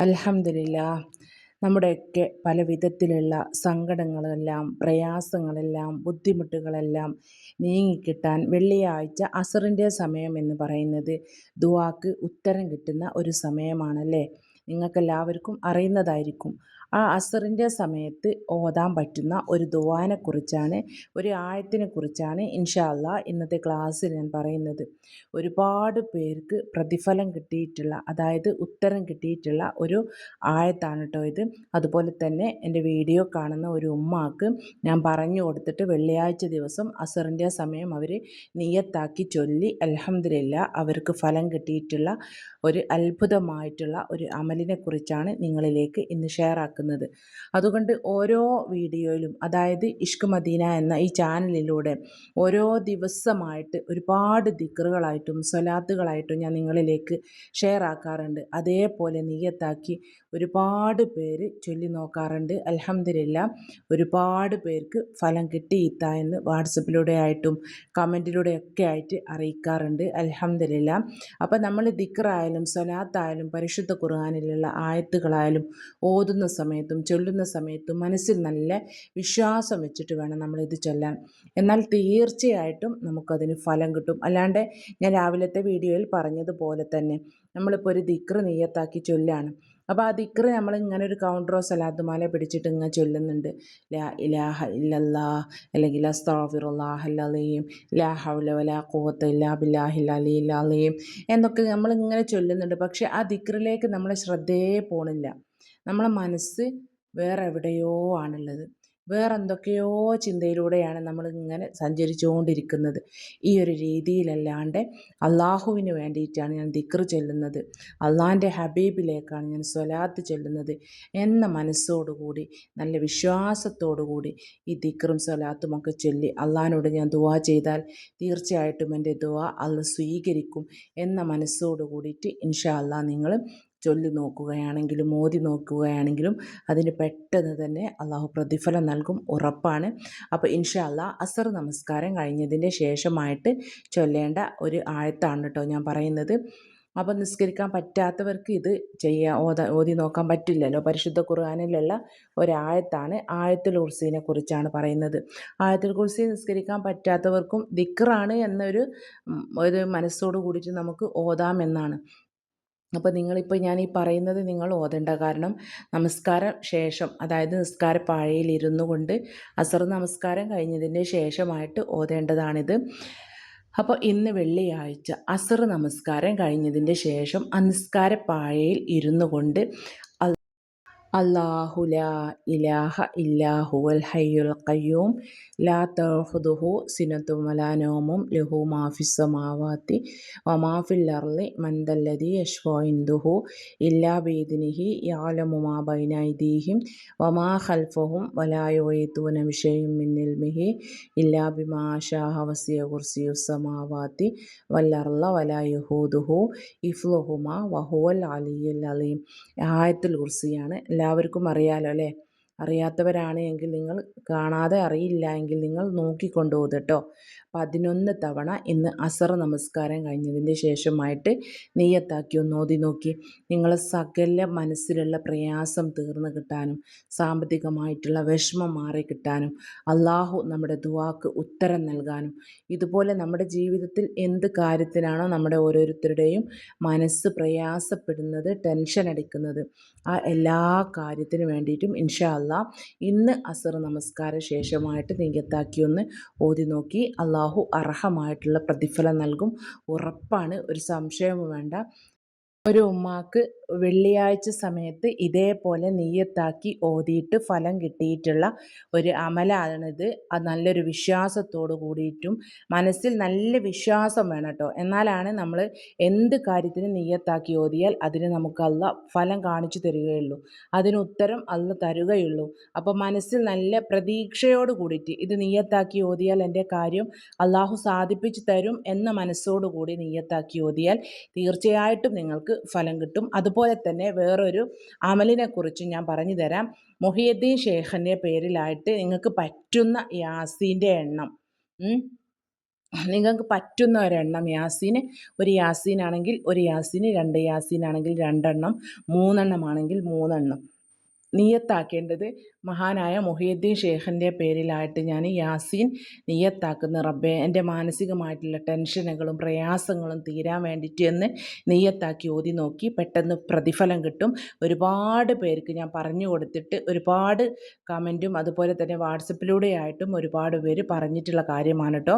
അൽഹംദുലില്ല നമ്മുടെയൊക്കെ പല വിധത്തിലുള്ള സങ്കടങ്ങളെല്ലാം പ്രയാസങ്ങളെല്ലാം ബുദ്ധിമുട്ടുകളെല്ലാം നീങ്ങിക്കിട്ടാൻ വെള്ളിയാഴ്ച അസറിന്റെ സമയം എന്ന് പറയുന്നത് ദുവാക്ക് ഉത്തരം കിട്ടുന്ന ഒരു സമയമാണല്ലേ? നിങ്ങൾക്കെല്ലാവർക്കും അറിയുന്നതായിരിക്കും. ആ അസറിന്റെ സമയത്ത് ഓതാൻ പറ്റുന്ന ഒരു ദുവാനെക്കുറിച്ചാണ് ഒരു ആയത്തിനെ കുറിച്ചാണ് ഇൻഷാല്ല ഇന്നത്തെ ക്ലാസ്സിൽ ഞാൻ പറയുന്നത്. ഒരുപാട് പേർക്ക് പ്രതിഫലം കിട്ടിയിട്ടുള്ള അതായത് ഉത്തരം കിട്ടിയിട്ടുള്ള ഒരു ആയത്താണ് കേട്ടോ ഇത്. അതുപോലെ തന്നെ എന്റെ വീഡിയോ കാണുന്ന ഒരു ഉമ്മാക്ക് ഞാൻ പറഞ്ഞു കൊടുത്തിട്ട് വെള്ളിയാഴ്ച ദിവസം അസറിന്റെ സമയം അവർ നിയത്താക്കി ചൊല്ലി അലഹമില്ല അവർക്ക് ഫലം കിട്ടിയിട്ടുള്ള ഒരു അത്ഭുതമായിട്ടുള്ള ഒരു അമലിനെ കുറിച്ചാണ് നിങ്ങളിലേക്ക് ഇന്ന് ഷെയർ ആക്കുന്നത്. അതുകൊണ്ട് ഓരോ വീഡിയോയിലും അതായത് ഇഷ്ക് മദീന എന്ന ഈ ചാനലിലൂടെ ഓരോ ദിവസമായിട്ട് ഒരുപാട് ദിക്കറുകളായിട്ടും സ്വലാത്തുകളായിട്ടും ഞാൻ നിങ്ങളിലേക്ക് ഷെയർ ആക്കാറുണ്ട്. അതേപോലെ നീയത്താക്കി ഒരുപാട് പേര് ചൊല്ലി നോക്കാറുണ്ട്. അലഹമില്ല ഒരുപാട് പേർക്ക് ഫലം കിട്ടിയിത്ത എന്ന് വാട്സപ്പിലൂടെ ആയിട്ടും കമന്റിലൂടെയൊക്കെ ആയിട്ട് അറിയിക്കാറുണ്ട്. അലഹമില്ല അപ്പോൾ നമ്മൾ ദിക്കറായാലും സ്വലാത്തായാലും പരിശുദ്ധ ഖുർആാനിലുള്ള ആയത്തുകളായാലും ഓതുന്ന സമയത്തും ചൊല്ലുന്ന സമയത്തും മനസ്സിൽ നല്ല വിശ്വാസം വെച്ചിട്ട് വേണം നമ്മളിത് ചൊല്ലാൻ. എന്നാൽ തീർച്ചയായിട്ടും നമുക്കതിന് ഫലം കിട്ടും. അല്ലാണ്ട് ഞാൻ രാവിലത്തെ വീഡിയോയിൽ പറഞ്ഞതുപോലെ തന്നെ നമ്മളിപ്പോൾ ഒരു ദിക്ർ നെയ്യത്താക്കി ചൊല്ലാണ്. അപ്പോൾ ആ ദിക്ർ നമ്മൾ ഇങ്ങനെ ഒരു കൗണ്ടറോ സലാത്തുമാല പിടിച്ചിട്ട് ഇങ്ങനെ ചൊല്ലുന്നുണ്ട്. ലാ ഇലാഹ ഇല്ലല്ലാ അല്ലെങ്കിൽ അസ്താഫിറുല്ലാഹല്ലീം ലാ ഹൗല കൂവത്ത് ഇല്ലാ ബില്ലാഹിൽ അലിയിൽ അലീം എന്നൊക്കെ നമ്മളിങ്ങനെ ചൊല്ലുന്നുണ്ട്. പക്ഷേ ആ ദിക്റിലേക്ക് നമ്മളെ ശ്രദ്ധയെ പോണില്ല. നമ്മളെ മനസ്സ് വേറെ എവിടെയോ ആണുള്ളത്. വേറെ എന്തൊക്കെയോ ചിന്തയിലൂടെയാണ് നമ്മൾ ഇങ്ങനെ സഞ്ചരിച്ചുകൊണ്ടിരിക്കുന്നത്. ഈ ഒരു രീതിയിലല്ലാണ്ട് അള്ളാഹുവിന് വേണ്ടിയിട്ടാണ് ഞാൻ ദിക്ർ ചെല്ലുന്നത്. അള്ളാഹിന്റെ ഹബീബിലേക്കാണ് ഞാൻ സ്വലാത്ത് ചെല്ലുന്നത് എന്ന മനസ്സോടുകൂടി നല്ല വിശ്വാസത്തോടുകൂടി ഈ ദിക്റും സ്വലാത്തും ഒക്കെ ചൊല്ലി അള്ളാഹിനോട് ഞാൻ ദുവാ ചെയ്താൽ തീർച്ചയായിട്ടും എന്റെ ദുവാ അള്ള സ്വീകരിക്കും എന്ന മനസ്സോട് കൂടിയിട്ട് ഇൻഷാ അള്ളാഹ് നിങ്ങൾ ചൊല്ലി നോക്കുകയാണെങ്കിലും മോദി നോക്കുകയാണെങ്കിലും അതിന് പെട്ടെന്ന് തന്നെ അള്ളാഹു പ്രതിഫലം നൽകും ഉറപ്പാണ്. അപ്പോൾ ഇൻഷാ അള്ളാ അസർ നമസ്കാരം കഴിഞ്ഞതിന്റെ ശേഷമായിട്ട് ചൊല്ലേണ്ട ഒരു ആഴത്താണ് കേട്ടോ ഞാൻ പറയുന്നത്. അപ്പം നിസ്കരിക്കാൻ പറ്റാത്തവർക്ക് ഇത് ചെയ്യാൻ ഓത ഓതി നോക്കാൻ പറ്റില്ലല്ലോ. പരിശുദ്ധ ഖുർആാനിലുള്ള ഒരായത്താണ് ആയത്തുൽ കുർസീനെ കുറിച്ചാണ് പറയുന്നത്. ആയത്തുൽ കുർസി നിസ്കരിക്കാൻ പറ്റാത്തവർക്കും ദിക്റാണ് എന്നൊരു ഒരു മനസ്സോട് കൂടിയിട്ട് നമുക്ക് ഓതാമെന്നാണ് അപ്പോൾ നിങ്ങളിപ്പോൾ ഞാൻ ഈ പറയുന്നത് നിങ്ങൾ ഓതേണ്ട. കാരണം നമസ്കാര ശേഷം അതായത് നിസ്കാര പാഴയിലിരുന്നു കൊണ്ട് അസർ നമസ്കാരം കഴിഞ്ഞതിന്റെ ശേഷമായിട്ട് ഓതേണ്ടതാണിത്. അപ്പോൾ ഇന്ന് വെള്ളിയാഴ്ച അസർ നമസ്കാരം കഴിഞ്ഞതിന്റെ ശേഷം ആ നിസ്കാര പാഴയിൽ ഇരുന്നു കൊണ്ട് അല്ലാഹു ലാ ഇലാഹ ഇല്ലാഹുവൽ ഹയ്യുൽ ഖയ്യൂം. ലാ തഹുദുഹു സിനത്തു മലാനോമും ലഹു മാഫിസ് സമാവാത്തി വമാഫിൽ അർളി മന്ദല്ലതി യഷ്ഫോഇന്ദുഹു ഇല്ലാ ബീദിനിഹി യാലമു മാ ബൈനൈദീഹിം വമാ ഖൽഫഹും വലാ യുഈതൂന മിന്നിൽമിഹി ഇല്ലാ ബിമാഷാഹ വസിയ കുർസിയു സമാവാത്തി വല്ലർല വലായുഹൂദുഹു വലാ യഹൂദുഹു ഇഫ്ലുഹുമാ വഹുവൽ അലിയുൽ അലീം. ആയത്തുൽ കുർസിയാണ് എല്ലാവർക്കും അറിയാലോ അല്ലേ? അറിയാത്തവരാണ് എങ്കിൽ നിങ്ങൾ കാണാതെ അറിയില്ല എങ്കിൽ നിങ്ങൾ നോക്കിക്കൊണ്ടു കേട്ടോ പതിനൊന്ന് തവണ ഇന്ന് അസർ നമസ്കാരം കഴിഞ്ഞതിന്റെ ശേഷമായിട്ട് നെയ്യത്താക്കി ഒന്ന് ഓതി നോക്കി. നിങ്ങളെ സകല മനസ്സിലുള്ള പ്രയാസം തീർന്നു കിട്ടാനും സാമ്പത്തികമായിട്ടുള്ള വിഷമം മാറി കിട്ടാനും അള്ളാഹു നമ്മുടെ ദുവാക്ക് ഉത്തരം നൽകാനും ഇതുപോലെ നമ്മുടെ ജീവിതത്തിൽ എന്ത് കാര്യത്തിനാണോ നമ്മുടെ ഓരോരുത്തരുടെയും മനസ്സ് പ്രയാസപ്പെടുന്നത് ടെൻഷൻ അടിക്കുന്നത് ആ എല്ലാ കാര്യത്തിനു വേണ്ടിയിട്ടും ഇൻഷാ അള്ളാഹ് ഇന്ന് അസർ നമസ്കാര ശേഷമായിട്ട് നെയ്യത്താക്കി ഒന്ന് ഓതി നോക്കി അള്ളാഹു അർഹമായിട്ടുള്ള പ്രതിഫലം നൽകും. ഉറപ്പാണ് ഒരു സംശയവും വേണ്ട. ഒരു ഉമ്മാക്ക് വെള്ളിയാഴ്ച സമയത്ത് ഇതേപോലെ നെയ്യത്താക്കി ഓതിയിട്ട് ഫലം കിട്ടിയിട്ടുള്ള ഒരു അമലാണിത്. അത് നല്ലൊരു വിശ്വാസത്തോട് കൂടിയിട്ടും മനസ്സിൽ നല്ല വിശ്വാസം വേണം കേട്ടോ എന്നാലാണ് നമ്മൾ എന്ത് കാര്യത്തിന് നെയ്യത്താക്കി ഓതിയാൽ അതിന് നമുക്ക് അല്ല ഫലം കാണിച്ചു തരികയുള്ളൂ. അതിന് ഉത്തരം അല്ല തരുകയുള്ളൂ. അപ്പോൾ മനസ്സിൽ നല്ല പ്രതീക്ഷയോട് കൂടിയിട്ട് ഇത് നെയ്യത്താക്കി ഓതിയാൽ എന്റെ കാര്യം അള്ളാഹു സാധിപ്പിച്ചു തരും എന്ന മനസ്സോടുകൂടി നെയ്യത്താക്കി ഓതിയാൽ തീർച്ചയായിട്ടും നിങ്ങൾക്ക് ഫലം കിട്ടും. അതുപോലെ തന്നെ വേറൊരു അമലിനെക്കുറിച്ച് ഞാൻ പറഞ്ഞു തരാം. മൊഹിയദ്ദീൻ ഷേഖിന്റെ പേരിലായിട്ട് നിങ്ങൾക്ക് പറ്റുന്ന യാസീന്റെ എണ്ണം നിങ്ങൾക്ക് പറ്റുന്ന ഒരെണ്ണം യാസീന്. ഒരു യാസീനാണെങ്കിൽ ഒരു യാസീന് രണ്ട് യാസീനാണെങ്കിൽ രണ്ടെണ്ണം മൂന്നെണ്ണമാണെങ്കിൽ മൂന്നെണ്ണം. നിയത്താക്കേണ്ടത് മഹാനായ മൊഹീദ്ദീൻ ഷേഖിന്റെ പേരിലായിട്ട് ഞാൻ യാസീൻ നിയത്താക്കുന്ന. റബ്ബെ എന്റെ മാനസികമായിട്ടുള്ള ടെൻഷനുകളും പ്രയാസങ്ങളും തീരാൻ വേണ്ടിയിട്ട് എന്ന് നിയത്താക്കി ഓതി നോക്കി പെട്ടെന്ന് പ്രതിഫലം കിട്ടും. ഒരുപാട് പേർക്ക് ഞാൻ പറഞ്ഞു കൊടുത്തിട്ട് ഒരുപാട് കമന്റും അതുപോലെ തന്നെ വാട്സപ്പിലൂടെ ആയിട്ടും ഒരുപാട് പേര് പറഞ്ഞിട്ടുള്ള കാര്യമാണ് കേട്ടോ.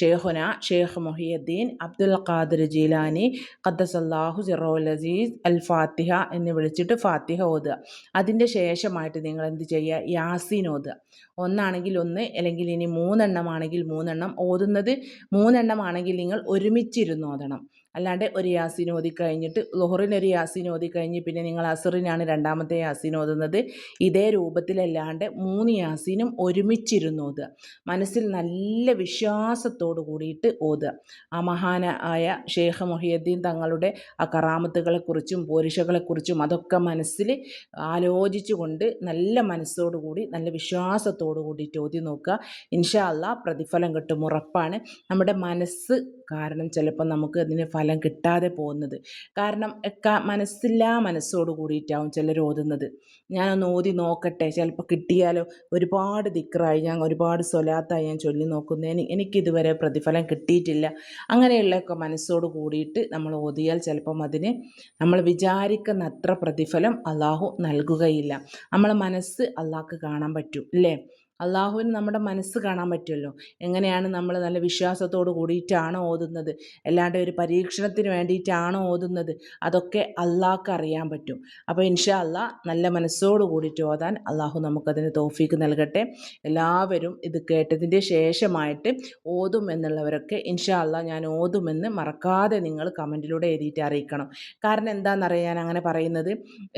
ഷേഖുന Sheikh Muhyiddin Abdul Qadir Jilani ഖദ്ദസല്ലാഹു സിറോൽ അസീസ് അൽ ഫാത്തിഹ എന്ന് വിളിച്ചിട്ട് ഫാത്തിഹ ഓതുക. അതിന്റെ ശേഷമായിട്ട് നിങ്ങൾ എന്ത് ചെയ്യുക? യാസീൻ ഓതുക ഒന്നാണെങ്കിൽ ഒന്ന് അല്ലെങ്കിൽ ഇനി മൂന്നെണ്ണമാണെങ്കിൽ മൂന്നെണ്ണം. ഓതുന്നത് മൂന്നെണ്ണമാണെങ്കിൽ നിങ്ങൾ ഒരുമിച്ചിരുന്ന് ഓതണം അല്ലാണ്ട് ഒരു യാസീൻ ഓതി കഴിഞ്ഞിട്ട് ലൊഹറിന് ഒരു ഓതി കഴിഞ്ഞ് പിന്നെ നിങ്ങൾ അസറിനാണ് രണ്ടാമത്തെ യാസീൻ ഓതുന്നത്. ഇതേ രൂപത്തിലല്ലാണ്ട് മൂന്ന് യാസിനും ഒരുമിച്ചിരുന്നു ഓതുക. മനസ്സിൽ നല്ല വിശ്വാസത്തോടു കൂടിയിട്ട് ഓതുക. ആ മഹാനായ ഷേഖ് മൊഹിയുദ്ദീൻ തങ്ങളുടെ ആ കറാമത്തുകളെക്കുറിച്ചും പോരിഷകളെക്കുറിച്ചും അതൊക്കെ മനസ്സിൽ ആലോചിച്ചുകൊണ്ട് നല്ല മനസ്സോടുകൂടി നല്ല വിശ്വാസത്തോടു കൂടിയിട്ട് ഓതി നോക്കുക. ഇൻഷാ അല്ലാ പ്രതിഫലം കിട്ടും ഉറപ്പാണ്. നമ്മുടെ മനസ്സ് കാരണം ചിലപ്പോൾ നമുക്ക് അതിന് ഫലം കിട്ടാതെ പോകുന്നത്. കാരണം ഒക്കെ മനസ്സില്ലാ മനസ്സോട് കൂടിയിട്ടാവും ചിലർ ഓതുന്നത്. ഞാനൊന്ന് ഓതി നോക്കട്ടെ. ചിലപ്പോൾ കിട്ടിയാലോ ഒരുപാട് ദിക്റായി ഞാൻ ഒരുപാട് സ്വലാത്തായി ഞാൻ ചൊല്ലി നോക്കുന്നതിന് എനിക്കിതുവരെ പ്രതിഫലം കിട്ടിയിട്ടില്ല. അങ്ങനെയുള്ളതൊക്കെ മനസ്സോട് കൂടിയിട്ട് നമ്മൾ ഓതിയാൽ ചിലപ്പം അതിന് നമ്മൾ വിചാരിക്കുന്ന അത്ര പ്രതിഫലം അള്ളാഹു നൽകുകയില്ല. നമ്മളെ മനസ്സ് അള്ളാഹ്ക്ക് കാണാൻ പറ്റും അല്ലേ? അള്ളാഹുവിന് നമ്മുടെ മനസ്സ് കാണാൻ പറ്റുമല്ലോ. എങ്ങനെയാണ് നമ്മൾ നല്ല വിശ്വാസത്തോട് കൂടിയിട്ടാണോ ഓതുന്നത്? അല്ലാണ്ട് ഒരു പരീക്ഷണത്തിന് വേണ്ടിയിട്ടാണോ ഓതുന്നത്? അതൊക്കെ അള്ളാഹ്ക്ക് അറിയാൻ പറ്റും. അപ്പോൾ ഇൻഷാ അള്ളാഹ് നല്ല മനസ്സോട് കൂടിയിട്ട് ഓതാൻ അള്ളാഹു നമുക്കതിന് തോഫീക്ക് നൽകട്ടെ. എല്ലാവരും ഇത് കേട്ടതിന്റെ ശേഷമായിട്ട് ഓതും എന്നുള്ളവരൊക്കെ ഇൻഷാ അള്ളാഹ് ഞാൻ ഓതുമെന്ന് മറക്കാതെ നിങ്ങൾ കമന്റിലൂടെ എഴുതിയിട്ട് അറിയിക്കണം. കാരണം എന്താണെന്നറിയാൻ അങ്ങനെ പറയുന്നത്?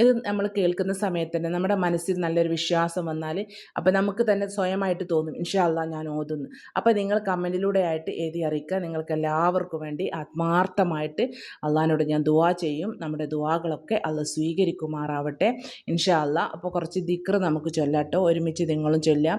ഇത് നമ്മൾ കേൾക്കുന്ന സമയത്ത് തന്നെ നമ്മുടെ മനസ്സിൽ നല്ലൊരു വിശ്വാസം വന്നാൽ അപ്പോൾ നമുക്ക് തന്നെ സ്വയമായിട്ട് തോന്നും. ഇൻഷാല്ല ഞാൻ ഓതുന്നു. അപ്പോൾ നിങ്ങൾ കമന്റിലൂടെ ആയിട്ട് എഴുതി അറിയിക്കുക. നിങ്ങൾക്ക് എല്ലാവർക്കും വേണ്ടി ആത്മാർത്ഥമായിട്ട് അള്ളഹാനോട് ഞാൻ ദുവാ ചെയ്യും. നമ്മുടെ ദുവാകളൊക്കെ അള്ള സ്വീകരിക്കുമാറാവട്ടെ. ഇൻഷാല്ല അപ്പോൾ കുറച്ച് ദിക്ർ നമുക്ക് ചൊല്ലാട്ടോ. ഒരുമിച്ച് നിങ്ങളും ചൊല്ലാം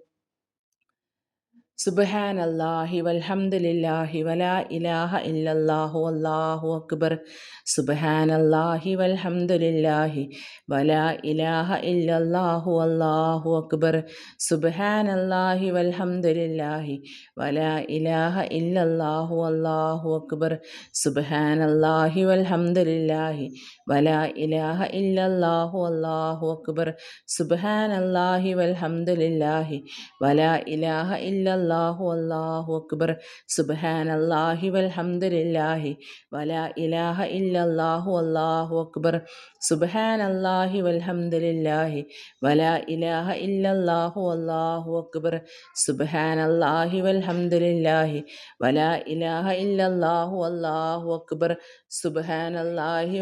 സുബഹാൻ അല്ലാഹി വൽഹംദുലില്ലാഹി വലാ ഇലാഹ ഇല്ലല്ലാഹു അല്ലാഹു അക്ബർ. സുബഹാൻ അല്ലാഹി വൽഹംദുലില്ലാഹി വലാ ഇലാഹ ഇല്ലല്ലാഹു അല്ലാഹു അക്ബർ. സുബഹാൻ അല്ലാഹി വൽഹംദുലില്ലാഹി വലാ ഇലാഹ ഇല്ലല്ലാഹു അല്ലാഹു അക്ബർ. സുബഹാൻ അല്ലാഹി വൽഹംദുലില്ലാഹി വല ഇലാഹ ഇല്ലല്ലാഹു അല്ലാഹു അക്ബർ. സുബ്ഹാൻ വൽഹംദുലില്ലാഹി. വലാ ഇലാഹ ഇല്ലല്ലാഹു വല്ലാഹു അക്ബർ. സുബ്ഹാൻ വൽഹംദുലില്ലാഹി. വലാ ഇലാഹ ഇല്ലല്ലാഹു വല്ലാഹു അക്ബർ. സുബ്ഹാൻ വൽഹംദുലില്ലാഹി. വലാ ഇലാഹ ഇല്ലല്ലാഹു വല്ലാഹു അക്ബർ. സുബ്ഹാൻ വൽഹംദുലില്ലാഹി. വല ഇലാഹ ഇല്ലല്ലാഹു അല്ലാഹു അക്ബർ. സുബ്ഹാൻ അല്ലാഹി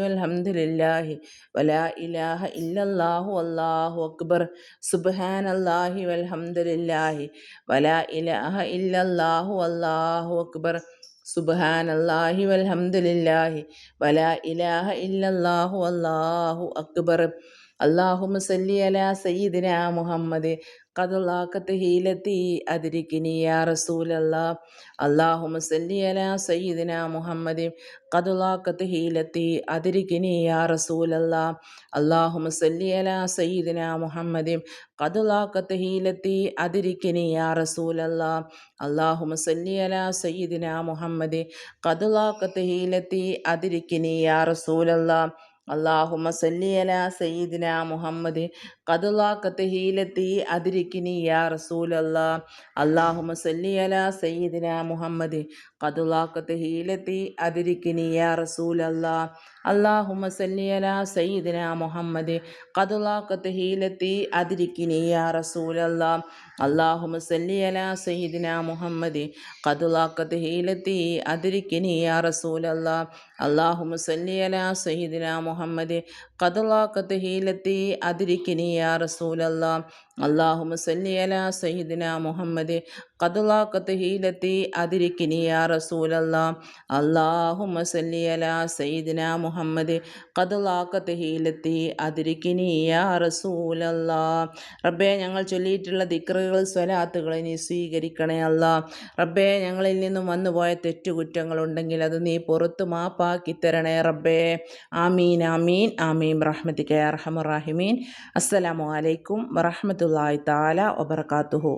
വലാ ഇലാഹ ഇല്ലല്ലാഹു അള്ളാഹു അക്ബർ. സുബഹാൻ അള്ളാഹി വൽഹംദുലില്ലാഹി വലാ ഇലാഹ ഇല്ലല്ലാഹു അല്ലാഹു അക്ബർ. സുബ്ഹാനല്ലാഹി വൽഹംദുലില്ലാഹി വലാ ഇലാഹ ഇല്ലല്ലാഹു അല്ലാഹു അക്ബർ. അള്ളാഹുമ സല്ലി അല സയ്യിദിന മുഹമ്മദ്. കതുലാക്കത്ത് ഹീലത്തി അതിരിക്കിനി യാ റസൂലല്ലാ. അള്ളാഹുമ സല്ലി അല സയ്യിദിന മുഹമ്മദ്. കതുലാക്കത്ത് ഹീലത്തി അതിരിക്കിനി യാ റസൂലല്ലാ. അള്ളാഹുമ സല്ലി അല സയ്യിദിന മുഹമ്മദ്. കതുലാക്കത്ത് ഹീലത്തി അതിരിക്കിനി യാ റസൂലല്ലാ. അള്ളാഹുമ സല്ലി അല സയ്യിദിന മുഹമ്മദ്. കതുലാക്കത്ത് ഹീലത്തി അതിരിക്കിനി യാ റസൂലല്ലാ. അള്ളാഹുമ സല്ലിയല സയ്യിദിന മുഹമ്മദ് കതുലാക്കത്ത് ഹീലത്തി അതിരിക്കിനി യാ റസൂൽ അല്ലാ അള്ളാഹുമ സല്ലി അല സയ്യിദിന മുഹമ്മദ്. കതുലാക്കത്ത് ഹീലത്തി അതിരിക്കിനി യാ റസൂൽ അല്ലാ അള്ളാഹുമ സല്ലി അല സയ്യിദിന മുഹമ്മദ്. കതുലാക്കത്ത് ഹീലത്തി അതിരിക്കിനി യാ റസൂൽ അല്ലാ അള്ളാഹുമ സല്ലി അല സയ്യിദിന മുഹമ്മദ്. കതുലാക്കത്ത് ഹീലത്തി അതിരിക്കിനി യാ റസൂൽ അല്ലാ അള്ളാഹുമ സല്ലി അല സയ്യിദിന മുഹമ്മദ്. കതുലാക്കത്ത് ഹീലത്തി അതിരിക്കിനി യാ റസൂലല്ലാ അള്ളാഹുമ സല്ലി അല സയ്യിദിന മുഹമ്മദ് കതുലാക്കത്ത് ഹീലത്തി അതിരിക്കിനി യാ റസൂലല്ലാ. അള്ളാഹുമ സല്ലി അല സയ്യിദിന മുഹമ്മദ് കതുലാക്കത്ത് ഹീലത്തി അതിരിക്കിനി യാ റസൂലല്ലാ. റബ്ബേ ഞങ്ങൾ ചൊല്ലിയിട്ടുള്ള ദിക്റുകൾ സ്വലാത്തുകൾ നീ സ്വീകരിക്കണേ അല്ല. റബ്ബേ ഞങ്ങളിൽ നിന്നും വന്നുപോയ തെറ്റുകുറ്റങ്ങളുണ്ടെങ്കിൽ അത് നീ പുറത്തു മാപ്പാക്കി തരണേ റബ്ബേ. ആമീൻ ആമീൻ ആമീൻ. റഹ്മത്തിക്കയ റഹമുറാഹിമീൻ അസ്സലാമു അലൈക്കും வரமத்துல்லாய் தாலா ஒபரகாத்துஹோ